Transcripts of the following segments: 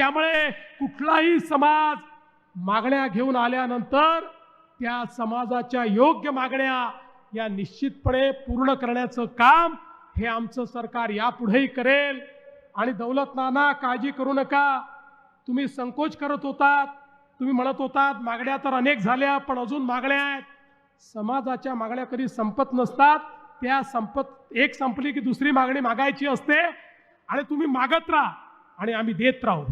त्यामुळे कुठलाही समाज मागण्या घेऊन आल्यानंतर त्या समाजाच्या योग्य मागण्या या निश्चितपणे पूर्ण करण्याचं काम हे आमचं सरकार यापुढेही करेल. आणि दौलत नाना काळजी करू नका. तुम्ही संकोच करत होतात. तुम्ही म्हणत होतात मागण्या तर अनेक झाल्या पण अजून मागण्या आहेत. समाजाच्या मागण्या कधी संपत नसतात. त्या संपत एक संपली की दुसरी मागणी मागायची असते. आणि तुम्ही मागत राहा. आणि आम्ही देत राहू.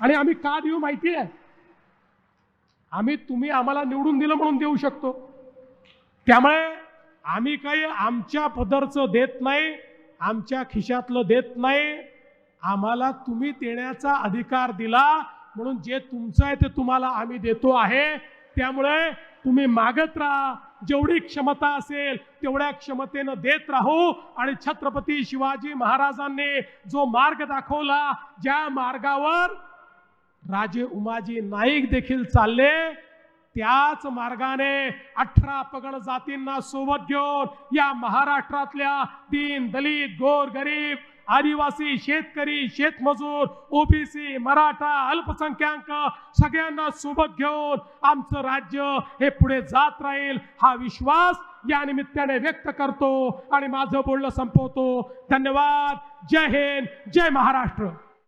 आणि आम्ही का देऊ माहिती आहे? आम्ही तुम्ही आम्हाला निवडून दिलं म्हणून देऊ शकतो. त्यामुळे आम्ही काही आमच्या पदरचं देत नाही आमच्या खिशातलं देत नाही. आम्हाला तुम्ही देण्याचा अधिकार दिला म्हणून जे तुमचं आहे ते तुम्हाला आम्ही देतो आहे. त्यामुळे तुम्ही मागत राहा. जेवढी क्षमता असेल तेवढ्या क्षमतेनं देत राहू. आणि छत्रपती शिवाजी महाराजांनी जो मार्ग दाखवला ज्या मार्गावर राजे उमाजी नाईक देखील चालले. त्याच मार्गाने अठरा पगड जातींना सोबत घेऊन या महाराष्ट्रातल्या दीन दलित गोर गरीब आदिवासी शेतकरी शेतमजूर ओबीसी मराठा अल्पसंख्याक सगळ्यांना सोबत घेऊन आमचं राज्य हे पुढे जात राहील हा विश्वास या निमित्ताने व्यक्त करतो आणि माझं बोलणं संपवतो. धन्यवाद. जय हिंद. जय महाराष्ट्र.